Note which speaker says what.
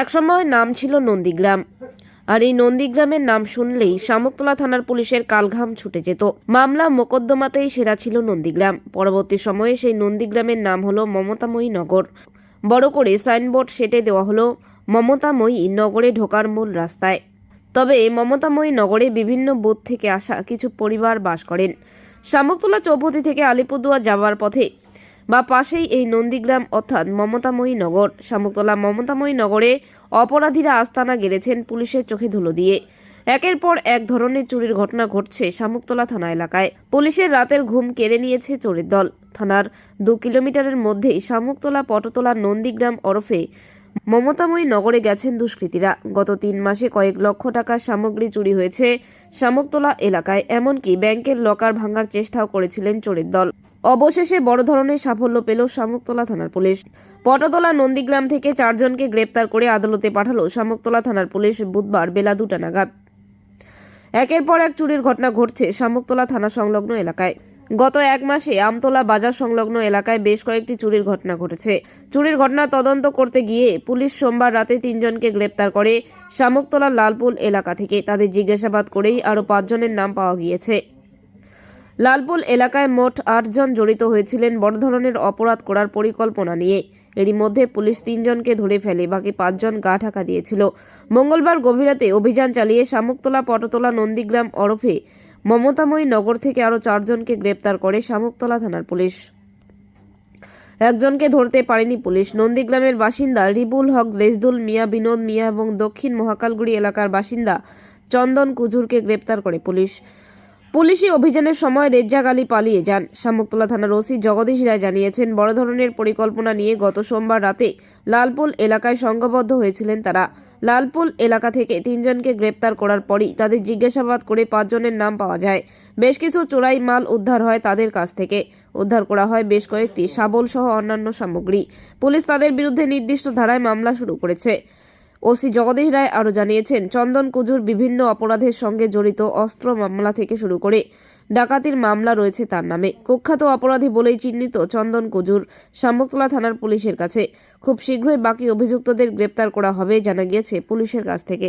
Speaker 1: একসময় নাম ছিল নন্দীগ্রাম। আর এই নন্দীগ্রামের নাম শুনলেই শামুকতলা থানার পুলিশের কালঘাম ছুটে যেত। মামলা মোকদ্দমাতেই সেরা ছিল নন্দীগ্রাম। পরবর্তী সময়ে সেই নন্দীগ্রামের নাম হলো মমতাময়ী নগর। বড় করে সাইনবোর্ড সেটে দেওয়া হলো মমতাময়ী নগরে ঢোকার মূল রাস্তায়। তবে মমতাময়ী নগরে বিভিন্ন বুথ থেকে আসা কিছু পরিবার বাস করেন। শামুকতলা চৌপতি থেকে আলিপুরদুয়ার যাওয়ার পথে বা পাশেই এই নন্দীগ্রাম অর্থাৎ মমতাময়ী নগর। শামুকতলা মমতাময়ী নগরে অপরাধীরা আস্তানা গেড়েছেন পুলিশের চোখে ধুলো দিয়ে। একের পর এক ধরনের চুরির ঘটনা ঘটছে শামুকতলা থানা এলাকায়। পুলিশের রাতের ঘুম কেড়ে নিয়েছে চোরের দল। থানার দু কিলোমিটারের মধ্যেই শামুকতলা পটতলা নন্দীগ্রাম ওরফে মমতাময়ী নগরে গেছেন দুষ্কৃতীরা। গত তিন মাসে কয়েক লক্ষ টাকার সামগ্রী চুরি হয়েছে শামুকতলা এলাকায়, এমনকি ব্যাংকের লকার ভাঙার চেষ্টাও করেছিলেন চোরের দল। অবশেষে বড় ধরনের সাফল্য পেল শামুকতলা থানার পুলিশ। পটতলা নন্দীগ্রাম থেকে চারজনকে গ্রেপ্তার করে আদালতে পাঠালো শামুকতলা থানার পুলিশ বুধবার বেলা দুটা নাগাদ। একের পর এক চুরির ঘটনা ঘটছে শামুকতলা থানা সংলগ্ন এলাকায়। গত এক মাসে আমতলা বাজার সংলগ্ন এলাকায় বেশ কয়েকটি চুরির ঘটনা ঘটেছে। চুরির ঘটনা তদন্ত করতে গিয়ে পুলিশ সোমবার রাতে তিনজনকে গ্রেপ্তার করে শামুকতলা লালপুল এলাকা থেকে। তাদের জিজ্ঞাসাবাদ করেই আরও পাঁচজনের নাম পাওয়া গিয়েছে। লালপুল এলাকায় মোট আটজন জড়িত হয়েছিলেন। বড় ধরনের অপরাধ করার পরিকল্পনা নিয়ে এরই মধ্যে পুলিশ তিনজনকে ধরে ফেলে, বাকি পাঁচজন গা ঢাকা দিয়েছিল। মঙ্গলবার গভীরাতে অভিযান চালিয়ে শামুকতলা, পটতলা, নন্দীগ্রাম, ওরফে মমতাময়ী নগর থেকে আরও চারজনকে গ্রেপ্তার করে শামুকতলা থানার পুলিশ। একজনকে ধরতে পারেনি পুলিশ। নন্দীগ্রামের বাসিন্দা রিবুল হক, রেজদুল, মিয়া বিনোদ মিয়া এবং দক্ষিণ মহাকালগুড়ি এলাকার বাসিন্দা চন্দন কুজুরকে গ্রেপ্তার করে পুলিশ। পুলিশি অভিযানের সময় রেজ্জাক আলী পালিয়ে যান। শামুকতলা থানার ওসি জগদীশ রায় জানিয়েছেন, বড় ধরনের পরিকল্পনা নিয়ে গত সোমবার রাতে লালপুল এলাকায় সংঘবদ্ধ হয়েছিলেন তারা। লালপুল এলাকা থেকে তিনজনকে গ্রেপ্তার করার পরই তাদের জিজ্ঞাসাবাদ করে পাঁচজনের নাম পাওয়া যায়। বেশ কিছু চোরাই মাল উদ্ধার হয় তাদের কাছ থেকে। উদ্ধার করা হয় বেশ কয়েকটি শাবল সহ অন্যান্য সামগ্রী। পুলিশ তাদের বিরুদ্ধে নির্দিষ্ট ধারায় মামলা শুরু করেছে। ওসি জগদীশ রায় আরও জানিয়েছেন, চন্দন কুজুর বিভিন্ন অপরাধের সঙ্গে জড়িত অস্ত্র মামলা থেকে শুরু করে ডাকাতির মামলা রয়েছে তার নামে। কুখ্যাত অপরাধী বলেই চিহ্নিত চন্দন কুজুর শামুকতলা থানার পুলিশের কাছে। খুব শীঘ্রই বাকি অভিযুক্তদের গ্রেপ্তার করা হবে, জানা গিয়েছে পুলিশের কাছ থেকে।